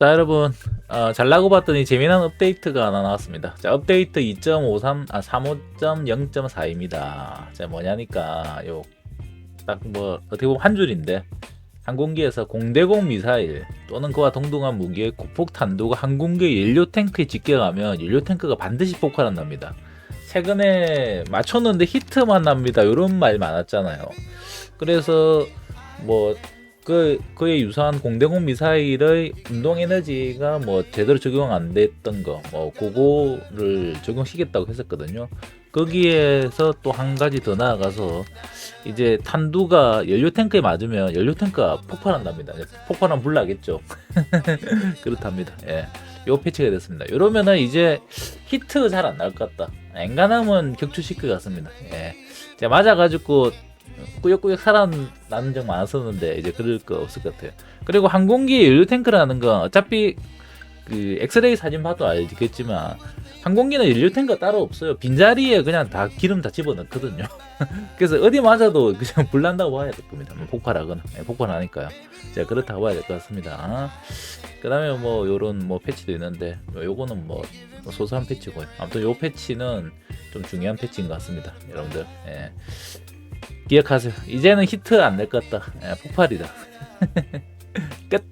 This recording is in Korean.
자 여러분 어, 잘나고 봤더니 재미난 업데이트가 하나 나왔습니다. 자 업데이트 2.53 아 35.0.4입니다. 자 뭐냐니까 요 딱 뭐 어떻게 보면 한 줄인데 항공기에서 공대공 미사일 또는 그와 동등한 무기의 고폭탄두가 항공기 연료 탱크에 직격하면 연료 탱크가 반드시 폭발한답니다. 최근에 맞췄는데 히트만 납니다. 이런 말 많았잖아요. 그래서 뭐 그 그에 유사한 공대공 미사일의 운동 에너지가 뭐 제대로 적용 안 됐던 거, 뭐 그거를 적용시켰다고 했었거든요. 거기에서 또 한 가지 더 나아가서 이제 탄두가 연료 탱크에 맞으면 연료 탱크가 폭발한답니다. 폭발하면 불 나겠죠. 그렇답니다. 예. 요 패치가 됐습니다. 이러면은 이제 히트 잘 안 날 것 같다. 엔간하면 격추시킬 것 같습니다. 예. 제가 맞아가지고 꾸역꾸역 살아나는 적 많았었는데 이제 그럴 거 없을 것 같아요. 그리고 항공기 연료 탱크라는 건 어차피 그 엑스레이 사진 봐도 알겠지만 항공기는 연료 탱크가 따로 없어요. 빈자리에 그냥 다 기름 다 집어넣거든요. 그래서 어디 맞아도 그냥 불난다고 봐야 될 겁니다. 뭐 폭발하거나 예, 폭발하니까요. 제가 그렇다고 봐야 될 것 같습니다. 그다음에 뭐 요런 뭐 패치도 있는데 뭐 요거는 뭐 소소한 패치고요. 아무튼 요 패치는 좀 중요한 패치인 것 같습니다. 여러분들. 예. 기억하세요. 이제는 히트 안될 것 같다. 예, 폭발이다. 끝.